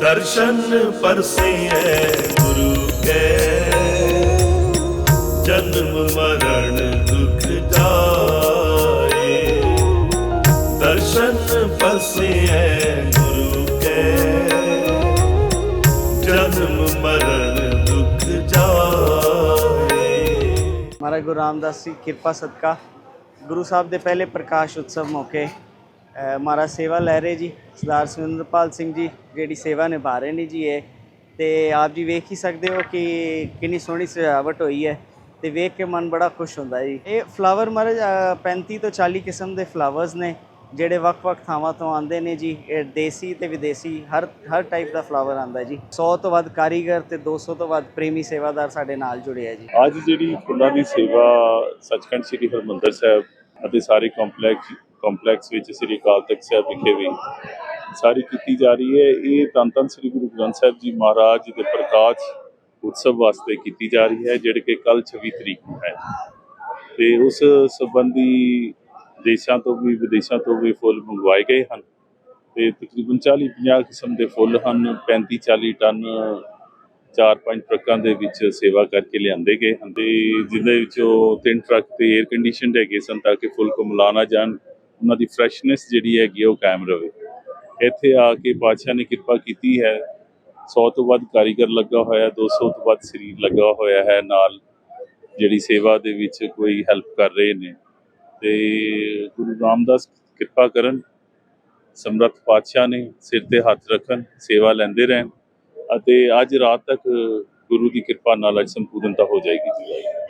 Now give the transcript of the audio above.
ਦਰਸ਼ਨ ਪਰਸੀਏ ਗੁਰੂ ਕੇ। ਜਨਮ ਮਰਨ ਦੁਖ ਜਾਏ। ਦਰਸ਼ਨ ਪਰਸੀਏ ਗੁਰੂ ਕੇ। ਜਨਮ ਮਰਨ ਦੁਖ ਜਾਏ। ਮਹਾਰਾਜ ਗੁਰੂ ਰਾਮਦਾਸ ਜੀ, ਕਿਰਪਾ ਸਦਕਾ। ਗੁਰੂ ਸਾਹਿਬ ਦੇ ਪਹਿਲੇ ਪ੍ਰਕਾਸ਼ ਉਤਸਵ ਮੌਕੇ ਅ, ਮਹਾਰਾਜ ਸੇਵਾ ਲੈ ਰਹੇ ਜੀ ਸਰਦਾਰ ਸੁਰਿੰਦਰਪਾਲ ਸਿੰਘ ਜੀ ਜਿਹੜੀ ਸੇਵਾ ਨਿਭਾ ਰਹੇ ਨੇ ਜੀ ਇਹ। ਤੇ ਆਪ ਜੀ ਵੇਖ ਹੀ ਸਕਦੇ ਹੋ ਕਿ ਕਿੰਨੀ ਸੋਹਣੀ ਸਜਾਵਟ ਹੋਈ ਹੈ ਤੇ ਵੇਖ ਕੇ ਮਨ ਬੜਾ ਖੁਸ਼ ਹੁੰਦਾ ਜੀ। ਇਹ ਫਲਾਵਰ ਮਹਾਰਾਜ ਅ, 35 ਤੋਂ 40 ਕਿਸਮ ਦੇ ਫਲਾਵਰਸ ਨੇ ਜਿਹੜੇ ਵੱਖ-ਵੱਖ ਥਾਵਾਂ ਤੋਂ ਆਉਂਦੇ ਨੇ ਜੀ। ਇਹ ਦੇਸੀ ਤੇ ਵਿਦੇਸੀ ਹਰ ਹਰ ਟਾਈਪ ਦਾ ਫਲਾਵਰ ਆਂਦਾ ਜੀ। 100 ਤੋਂ ਵੱਧ ਕਾਰੀਗਰ ਤੇ 200 ਤੋਂ ਵੱਧ ਪ੍ਰੇਮੀ ਸੇਵਾਦਾਰ ਸਾਡੇ ਨਾਲ ਜੁੜੇ ਆ ਜੀ। ਅੱਜ ਜਿਹੜੀ ਫੁੱਲਾਂ ਦੀ ਸੇਵਾ ਸੱਚਖੰਡ ਸ੍ਰੀ ਹਰਿਮੰਦਰ ਸਾਹਿਬ ਅਤੇ ਸਾਰੇ ਕੰਪਲੈਕਸ ਕੰਪਲੈਕਸ ਵਿੱਚ ਸ੍ਰੀ ਅਕਾਲ ਤਖਤ ਸਾਹਿਬ ਵਿਖੇ ਵੀ ਸਾਰੀ ਕੀਤੀ ਜਾ ਰਹੀ ਹੈ। ਇਹ ਤਨ ਧੰਨ ਸ੍ਰੀ ਗੁਰੂ ਗ੍ਰੰਥ ਸਾਹਿਬ ਜੀ ਮਹਾਰਾਜ ਦੇ ਪ੍ਰਕਾਸ਼ ਉਤਸਵ ਵਾਸਤੇ ਕੀਤੀ ਜਾ ਰਹੀ ਹੈ, ਜਿਹੜੇ ਕਿ ਕੱਲ 26 ਤਰੀਕ ਨੂੰ ਹੈ। ਤੇ ਉਸ ਸੰਬੰਧੀ ਦੇਸ਼ਾਂ ਤੋਂ ਵੀ ਵਿਦੇਸ਼ਾਂ ਤੋਂ ਵੀ ਫੁੱਲ ਮੰਗਵਾਏ ਗਏ ਹਨ। ਤੇ ਤਕਰੀਬਨ 40 50 ਕਿਸਮ ਦੇ ਫੁੱਲ ਹਨ। 35 40 ਟਨ ਚਾਰ ਪੰਜ ਟਰੱਕਾਂ ਦੇ ਵਿੱਚ ਸੇਵਾ ਕਰਕੇ ਲਿਆਂਦੇ ਗਏ ਹਨ। ਤੇ ਜਿਹਦੇ ਵਿੱਚੋਂ ਤਿੰਨ ਟਰੱਕ ਤੇ 에ਅਰ ਕੰਡੀਸ਼ਨਡ ਹੈਗੇ ਸਨ, ਤਾਂ ਕਿ ਫੁੱਲ ਕੁਮਲਾ ਨਾ ਜਾਣ। ਉਹਨਾਂ ਦੀ ਫਰੈਸ਼ਨੈਸ ਜਿਹੜੀ ਹੈਗੀ ਆ ਉਹ ਕਾਇਮ ਰਵੇ। ਇੱਥੇ ਆ ਕੇ ਪਾਤਸ਼ਾਹ ਨੇ ਕਿਰਪਾ ਕੀਤੀ ਹੈ। 100 ਤੋਂ ਵੱਧ ਕਾਰੀਗਰ ਲੱਗਾ ਹੋਇਆ 200 ਤੋਂ ਵੱਧ ਸਰੀਰ ਲੱਗਾ ਹੋਇਆ ਹੈ ਨਾਲ। ਜਿਹੜੀ ਸੇਵਾ ਦੇ ਵਿੱਚ ਕੋਈ ਹੈਲਪ ਕਰ ਰਹੇ ਨੇ। ਤੇ ਗੁਰੂ ਰਾਮਦਾਸ ਕਿਰਪਾ ਕਰਨ, ਸਮਰੱਥ ਪਾਤਸ਼ਾਹ ਨੇ ਸਿਰ ਤੇ ਹੱਥ ਰੱਖਣ, ਸੇਵਾ ਲੈਂਦੇ ਰਹਿਣ ਅਤੇ ਅੱਜ ਰਾਤ ਤੱਕ ਗੁਰੂ ਦੀ ਕਿਰਪਾ ਨਾਲ ਅੱਜ ਸੰਪੂਰਨਤਾ ਹੋ ਜਾਏਗੀ। ਜੀ